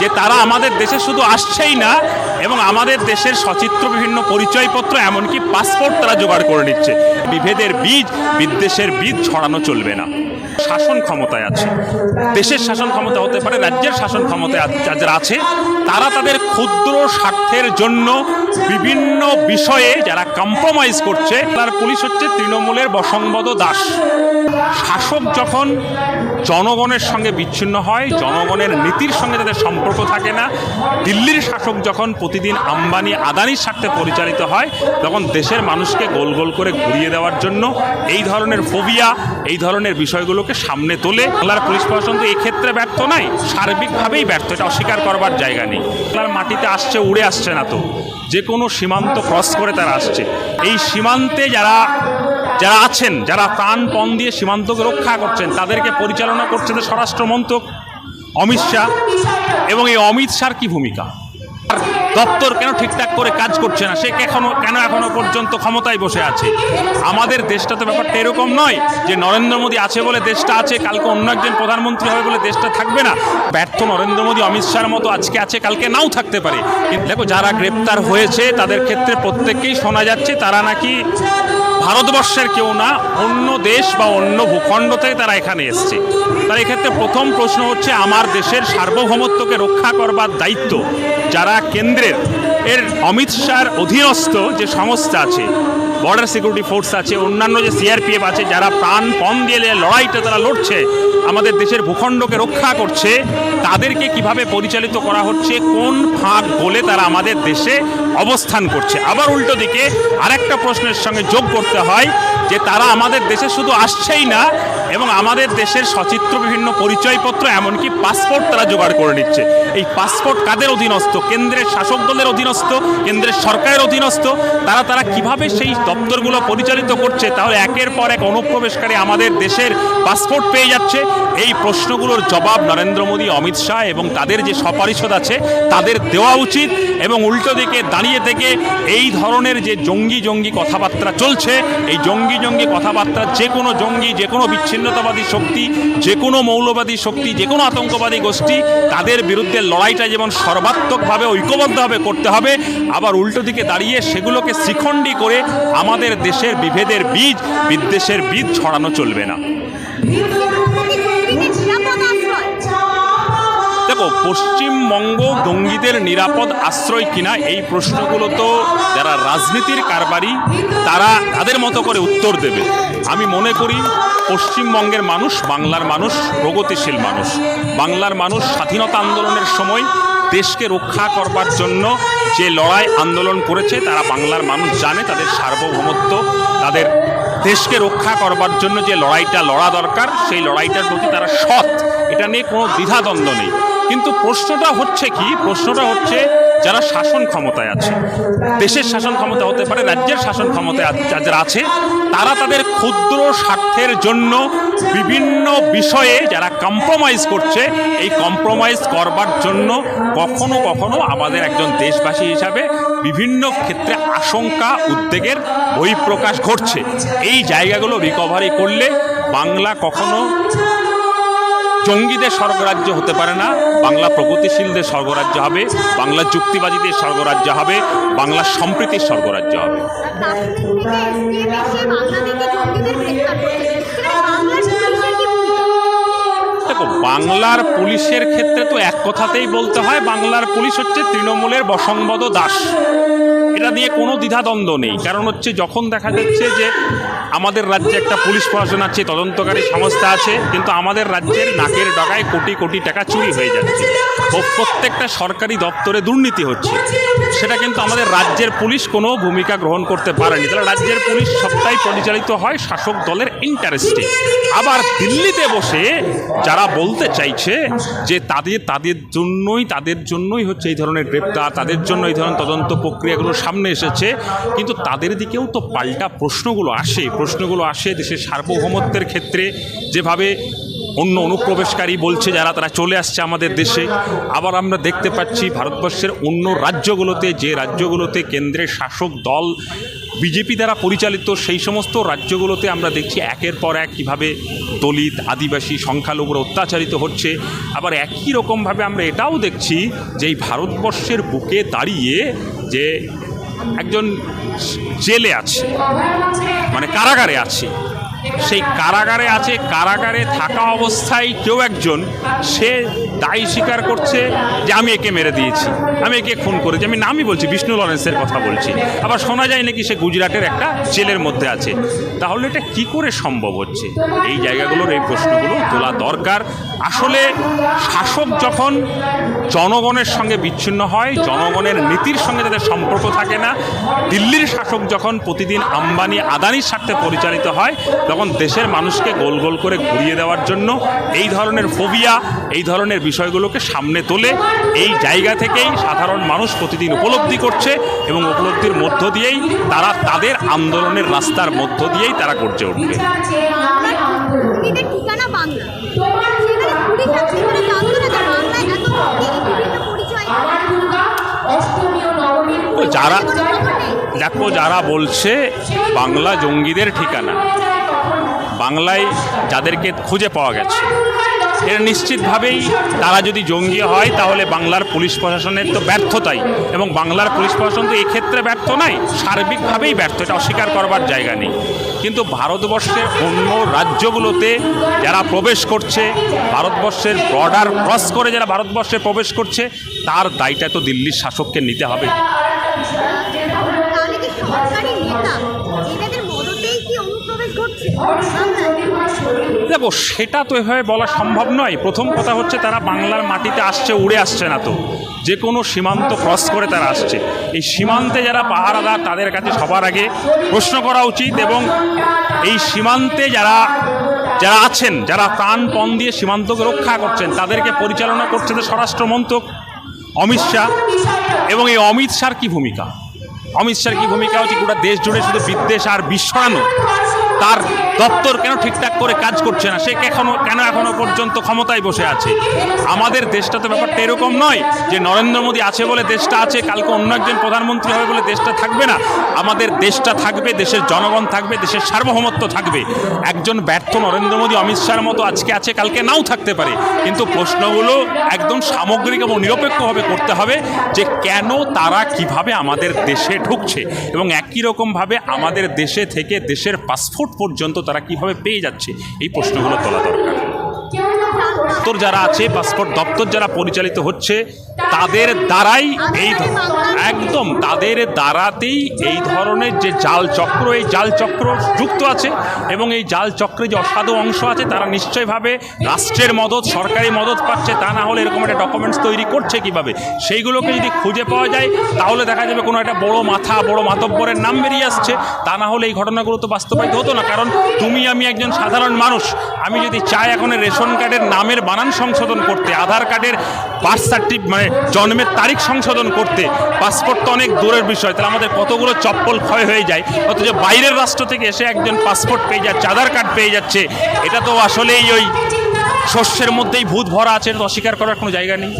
যে তারা আমাদের দেশে শুধু আসছেই না, এবং আমাদের দেশের সচিত্র বিভিন্ন পরিচয়পত্র, এমনকি পাসপোর্ট তারা জোগাড় করে নিচ্ছে। বিভেদের বীজ, বিদ্বেষের বীজ ছড়ানো চলবে না। শাসন ক্ষমতায় আছে। দেশের শাসন ক্ষমতা হতে পারে, রাজ্যের শাসন ক্ষমতায় যারা আছে, তারা তাদের ক্ষুদ্র স্বার্থের জন্য বিভিন্ন বিষয়ে যারা কম্প্রোমাইজ করছে, তার পুলিশ হচ্ছে তৃণমূলের বসংবদ দাস। শাসক যখন জনগণের সঙ্গে বিচ্ছিন্ন হয় জনগণের নীতির সঙ্গে তাদের সম্পর্ক থাকে না। দিল্লির শাসক যখন প্রতিদিন আম্বানি আদানির স্বার্থে পরিচালিত হয় তখন দেশের মানুষকে গোল গোল করে ঘুরিয়ে দেওয়ার জন্য এই ধরনের ফোবিয়া এই ধরনের বিষয়গুলোকে সামনে তোলে। বাংলার পুলিশ প্রশাসন তো এক্ষেত্রে ব্যর্থ নাই সার্বিকভাবেই ব্যর্থ এটা অস্বীকার করবার জায়গা নেই। বাংলার মাটিতে আসছে উড়ে আসছে না তো। যে কোনো সীমান্ত ক্রস করে তারা আসছে। এই সীমান্তে যারা যারা আছেন, যারা প্রাণপণ দিয়ে সীমান্তকে রক্ষা করছেন, তাদেরকে পরিচালনা করছে স্বরাষ্ট্রমন্ত্রক অমিত শাহ। এবং এই অমিত শাহর কী ভূমিকা? দপ্তর কেন ঠিকঠাক করে কাজ করছে না? সে এখনও কেন এখনও পর্যন্ত ক্ষমতায় বসে আছে? আমাদের দেশটা তো ব্যাপারটা এরকম নয় যে নরেন্দ্র মোদী আছে বলে দেশটা আছে, কালকে অন্য একজন প্রধানমন্ত্রী হবে বলে দেশটা থাকবে না। ব্যর্থ নরেন্দ্র মোদী, অমিত শাহর মতো আজকে আছে, কালকে নাও থাকতে পারে। কিন্তু দেখো, যারা গ্রেপ্তার হয়েছে, তাদের ক্ষেত্রে প্রত্যেককেই শোনা যাচ্ছে, তারা নাকি ভারতবর্ষের কেউ না, অন্য দেশ বা অন্য ভূখণ্ড থেকে তারা এখানে এসছে। তার এক্ষেত্রে প্রথম প্রশ্ন হচ্ছে, আমার দেশের সার্বভৌমত্বকে রক্ষা করবার দায়িত্ব যারা কেন্দ্রের। এর অমিত শাহর অধীনস্থ যে সংস্থা আছে বর্ডার সিকিউরিটি ফোর্স আছে, অন্যান্য যে সিআরপিএফ আছে, যারা প্রাণ কম দিয়ে লড়াইটা তারা লড়ছে, আমাদের দেশের ভূখণ্ডকে রক্ষা করছে, তাদেরকে কীভাবে পরিচালিত করা হচ্ছে, কোন ফাঁক বলে তারা আমাদের দেশে অবস্থান করছে। আবার উল্টো দিকে আরেকটা প্রশ্নের সঙ্গে যোগ করতে হয়, যে তারা আমাদের দেশে শুধু আসছেই না এবং আমাদের দেশের সচিত্র বিভিন্ন পরিচয়পত্র, এমনকি পাসপোর্ট তারা জোগাড় করে নিচ্ছে। এই পাসপোর্ট কাদের অধীনস্থ? কেন্দ্রের শাসক দলের অধীনস্থ? কেন্দ্রের সরকারের অধীনস্থ? তারা তারা কীভাবে সেই দপ্তরগুলো পরিচালিত করছে? তাহলে একের পর এক অনুপ্রবেশকারী আমাদের দেশের পাসপোর্ট পেয়ে যাচ্ছে। এই প্রশ্নগুলোর জবাব নরেন্দ্র মোদী, অমিত শাহ এবং তাদের যে সপারিষদ আছে, তাদের দেওয়া উচিত এবং উল্টো দিকে দাঁড়িয়ে থেকে এই ধরনের যে জঙ্গি জঙ্গি কথাবার্তা চলছে, এই জঙ্গি জঙ্গি কথাবার্তা, যে কোনো জঙ্গি, যে কোনো বিচ্ছিন্নতাবাদী শক্তি, যে কোনো মৌলবাদী শক্তি, যে কোনো আতঙ্কবাদী গোষ্ঠী, তাদের বিরুদ্ধে লড়াইটা যেমন সর্বাত্মকভাবে ঐক্যবদ্ধভাবে করতে হবে, আবার উল্টো দিকে দাঁড়িয়ে সেগুলোকে শিখণ্ডী করে আমাদের দেশের বিভেদের বীজ, বিদ্বেষের বীজ ছড়ানো চলবে না। দেখো পশ্চিমবঙ্গ জঙ্গিদের নিরাপদ আশ্রয় কিনা এই প্রশ্নগুলো তো যারা রাজনীতির কারবারি, তারা তাদের মতো করে উত্তর দেবে। আমি মনে করি পশ্চিমবঙ্গের মানুষ বাংলার মানুষ, প্রগতিশীল মানুষ। বাংলার মানুষ স্বাধীনতা আন্দোলনের সময় দেশকে রক্ষা করবার জন্য যে লড়াই আন্দোলন করেছে, তারা বাংলার মানুষ জানে, তাদের সার্বভৌমত্ব, তাদের দেশকে রক্ষা করবার জন্য যে লড়াইটা লড়া দরকার, সেই লড়াইটার প্রতি তারা সৎ। এটা নিয়ে কোনো দ্বিধাদ্বন্দ্ব নেই। কিন্তু প্রশ্নটা হচ্ছে কি? প্রশ্নটা হচ্ছে যারা শাসন ক্ষমতায় আছে। দেশের শাসন ক্ষমতা হতে পারে, রাজ্যের শাসন ক্ষমতায় যারা আছে, তারা তাদের ক্ষুদ্র স্বার্থের জন্য বিভিন্ন বিষয়ে যারা কম্প্রোমাইজ করছে, এই কম্প্রোমাইজ করবার জন্য কখনো কখনো আমাদের একজন দেশবাসী হিসাবে বিভিন্ন ক্ষেত্রে আশঙ্কা, উদ্বেগের বহিঃপ্রকাশ ঘটছে। এই জায়গাগুলো রিকভারি করলে বাংলা কখনো জঙ্গিদের স্বর্গরাজ্য হতে পারে না, বাংলা প্রগতিশীলদের স্বর্গরাজ্য হবে, বাংলা যুক্তিবাদীদের স্বর্গরাজ্য হবে, বাংলা সম্প্রীতির স্বর্গরাজ্য হবে। দেখো, বাংলার পুলিশের ক্ষেত্রে তো এক কথাতেই বলতে হয়, বাংলার পুলিশ হচ্ছে তৃণমূলের বসংবদ দাস। এটা নিয়ে কোনো দ্বিধাদ্বন্দ্ব নেই। কারণ হচ্ছে যখন দেখা যাচ্ছে যে আমাদের রাজ্যে একটা পুলিশ প্রশাসন আছে, তদন্তকারী সংস্থা আছে, কিন্তু আমাদের রাজ্যের নাকের ডগায় কোটি কোটি টাকা চুরি হয়ে যাচ্ছে। প্রত্যেকটা সরকারি দপ্তরে দুর্নীতি হচ্ছে। সেটা কিন্তু আমাদের রাজ্যের পুলিশ কোনো ভূমিকা গ্রহণ করতে পারেনি। তাহলে রাজ্যের পুলিশ সবটাই পরিচালিত হয় শাসক দলের ইন্টারেস্টে আবার দিল্লিতে বসে যারা বলতে চাইছে যে তাদের তাদের জন্যই তাদের জন্যই হচ্ছে এই ধরনের গ্রেপ্তার, তাদের জন্য এই ধরনের তদন্ত প্রক্রিয়াগুলো সামনে এসেছে। কিন্তু তাদের দিকেও তো পাল্টা প্রশ্নগুলো আসে। প্রশ্নগুলো আসে দেশের সার্বভৌমত্বের ক্ষেত্রে যেভাবে অন্য অনুপ্রবেশকারী বলছে যারা, তারা চলে আসছে আমাদের দেশে। আবার আমরা দেখতে পাচ্ছি ভারতবর্ষের অন্য রাজ্যগুলোতে, যে রাজ্যগুলোতে কেন্দ্রের শাসক দল, বিজেপি দ্বারা পরিচালিত সেই সমস্ত রাজ্যগুলোতে আমরা দেখছি একের পর এক কীভাবে দলিত, আদিবাসী, সংখ্যালঘুরা অত্যাচারিত হচ্ছে। আবার একই রকমভাবে আমরা এটাও দেখছি যে এই ভারতবর্ষের বুকে দাঁড়িয়ে যে একজন জেলে আছে মানে কারাগারে আছে। সেই কারাগারে আছে কারাগারে থাকা অবস্থায় কেউ একজন সে দায় স্বীকার করছে যে আমি একে মেরে দিয়েছি, আমি একে খুন করেছি, আমি নামই বলছি, বিষ্ণু লরেন্সের কথা বলছি। আবার শোনা যায় নাকি সে গুজরাটের একটা জেলের মধ্যে আছে। তাহলে এটা কি করে সম্ভব হচ্ছে? এই জায়গাগুলোর এই প্রশ্নগুলো তোলা দরকার। আসলে শাসক যখন জনগণের সঙ্গে বিচ্ছিন্ন হয়, জনগণের নীতির সঙ্গে তাদের সম্পর্ক থাকে না, দিল্লির শাসক যখন প্রতিদিন আম্বানি, আদানির স্বার্থে পরিচালিত হয়, তখন দেশের মানুষকে গোল গোল করে ঘুরিয়ে দেওয়ার জন্য এই ধরনের ফোবিয়া এই ধরনের বিষয়গুলোকে সামনে তোলে এই জায়গা থেকেই সাধারণ মানুষ প্রতিদিন উপলব্ধি করছে এবং উপলব্ধির মধ্য দিয়েই তারা তাদের আন্দোলনের রাস্তার মধ্য দিয়েই তারা গর্জে উঠবে। যারা দেখো যারা বলছে বাংলা জঙ্গিদের ঠিকানা। বাংলায় যাদেরকে খুঁজে পাওয়া গেছে। এরা নিশ্চিতভাবেই তারা যদি জঙ্গি হয়, তাহলে বাংলার পুলিশ প্রশাসনের তো ব্যর্থতাই। এবং বাংলার পুলিশ প্রশাসন তো এক্ষেত্রে ব্যর্থ নয়, সার্বিকভাবেই ব্যর্থ। এটা অস্বীকার করবার জায়গা নেই। কিন্তু ভারতবর্ষের অন্য রাজ্যগুলোতে যারা প্রবেশ করছে, ভারতবর্ষের বর্ডার ক্রস করে যারা ভারতবর্ষে প্রবেশ করছে, তার দায়টা তো দিল্লির শাসককে নিতে হবে। সরকারি নেতা এদের মদতেই কি অনুপ্রবেশ ঘটছে? দেখো, সেটা তো এভাবে বলা সম্ভব নয়। প্রথম কথা হচ্ছে, তারা বাংলার মাটিতে আসছে, উড়ে আসছে না তো। যে কোনো সীমান্ত ক্রস করে তারা আসছে। এই সীমান্তে যারা পাহারাদার, তাদের কাছে সবার আগে প্রশ্ন করা উচিত এবং এই সীমান্তে যারা যারা আছেন, যারা প্রাণপণ দিয়ে সীমান্তকে রক্ষা করছেন, তাদেরকে পরিচালনা করছে তো স্বরাষ্ট্র মন্ত্রক, অমিত শাহ। এবং এই অমিত শাহর কী ভূমিকা? অমিত শাহর কী ভূমিকা হচ্ছে, গোটা দেশ জুড়ে শুধু বিদ্বেষ আর বিস্ফোরানো তার দপ্তর কেন ঠিকঠাক করে কাজ করছে না? সে এখনও কেন এখনও পর্যন্ত ক্ষমতায় বসে আছে? আমাদের দেশটা তো ব্যাপারটা এরকম নয় যে নরেন্দ্র মোদী আছে বলে দেশটা আছে, কালকে অন্য একজন প্রধানমন্ত্রী হবে বলে দেশটা থাকবে না। আমাদের দেশটা থাকবে, দেশের জনগণ থাকবে, দেশের সার্বভৌমত্ব থাকবে। একজন ব্যর্থ নরেন্দ্র মোদী অমিত শাহর মতো আজকে আছে, কালকে নাও থাকতে পারে। কিন্তু প্রশ্নগুলো একদম সামগ্রিক এবং নিরপেক্ষভাবে করতে হবে যে কেন তারা কীভাবে আমাদের দেশে ঢুকছে এবং একই রকমভাবে আমাদের দেশে থেকে দেশের পাসপোর্ট পর্যন্ত তারা কীভাবে পেয়ে যাচ্ছে এই প্রশ্নগুলো তোলা দরকার। দপ্তর যারা আছে পাসপোর্ট দপ্তর যারা পরিচালিত হচ্ছে, তাদের দ্বারাই এই একদম তাদের দ্বারাতেই এই ধরনের যে জাল চক্র, এই জাল চক্র যুক্ত আছে এবং এই জাল চক্রে যে অসাধু অংশ আছে, তারা নিশ্চয়ভাবে রাষ্ট্রের মদত, সরকারি মদত পাচ্ছে। তা না হলে এরকম একটা ডকুমেন্টস তৈরি করছে কীভাবে? সেইগুলোকে যদি খুঁজে পাওয়া যায়, তাহলে দেখা যাবে কোনো একটা বড় মাথা, বড় মাতব্বরের নাম বেরিয়ে আসছে। তা না হলে এই ঘটনাগুলো তো বাস্তবায়িত হতো না। কারণ তুমি আমি একজন সাধারণ মানুষ। আমি যদি চাই এখন রেশন কার্ডের নামের বানান সংশোধন করতে, আধার কার্ডের বার্থ সার্টিফিকেট মানে জন্মের তারিখ সংশোধন করতে। পাসপোর্ট তো অনেক দূরের বিষয়, তাহলে আমাদের কতগুলো চপ্পল ক্ষয় হয়ে যায়? অথচ বাইরের রাষ্ট্র থেকে এসে একজন পাসপোর্ট পেয়ে যাচ্ছে, আধার কার্ড পেয়ে যাচ্ছে। এটা তো আসলেই ওই শস্যের মধ্যেই ভূত ভরা আছে অস্বীকার করার কোনো জায়গা নেই।